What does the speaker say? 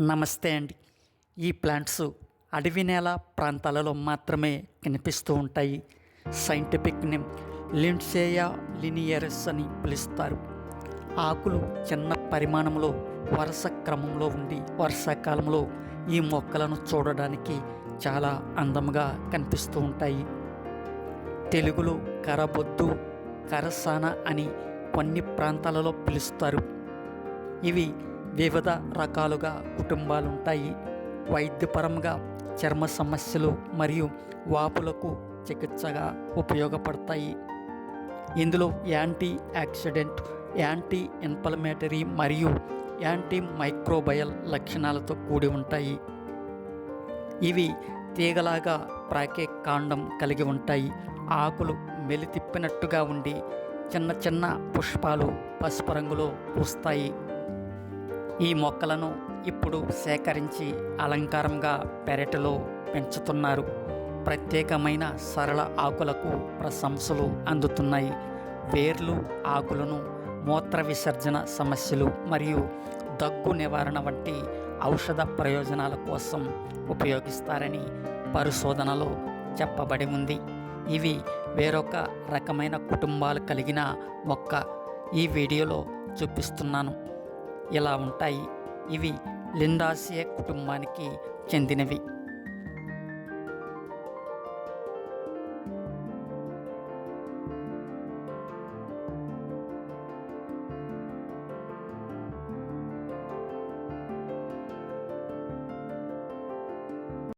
నమస్తే అండి. ఈ ప్లాంట్స్ అడవి నేల ప్రాంతాలలో మాత్రమే కనిపిస్తూ ఉంటాయి. సైంటిఫిక్ నేమ్ లిండ్సేయా లినియరస్ అని పిలుస్తారు. ఆకులు చిన్న పరిమాణంలో వరుస క్రమంలో ఉండి వర్షాకాలంలో ఈ మొక్కలను చూడడానికి చాలా అందంగా కనిపిస్తూ ఉంటాయి. తెలుగులో కరబొద్దు కరసాన అని కొన్ని ప్రాంతాలలో పిలుస్తారు. ఇవి వివిధ రకాలుగా కుటుంబాలు ఉంటాయి వైద్యపరంగా చర్మ సమస్యలు మరియు వాపులకు చికిత్సగా ఉపయోగపడతాయి. ఇందులో యాంటీ యాక్సిడెంట్ యాంటీ ఇన్ఫ్లమేటరీ మరియు యాంటీ మైక్రోబయల్ లక్షణాలతో కూడి ఉంటాయి. ఇవి తీగలాగా ప్రాకే కాండం కలిగి ఉంటాయి. ఆకులు మెలితిప్పినట్టుగా ఉండి చిన్న చిన్న పుష్పాలు పసుపు రంగులో పూస్తాయి. ఈ మొక్కలను ఇప్పుడు సేకరించి అలంకారంగా పెరటిలో పెంచుతున్నారు. ప్రత్యేకమైన సరళ ఆకులకు ప్రశంసలు అందుతున్నాయి. వేర్లు ఆకులను మూత్ర విసర్జన సమస్యలు మరియు దగ్గు నివారణ వంటి ఔషధ ప్రయోజనాల కోసం ఉపయోగిస్తారని పరిశోధనలో చెప్పబడి ఉంది. ఇవి వేరొక రకమైన కుటుంబాలు కలిగిన మొక్క. ఈ వీడియోలో చూపిస్తున్నాను. ఇలా ఉంటాయి. ఇవి లిండాసియే కుటుంబానికి చెందినవి.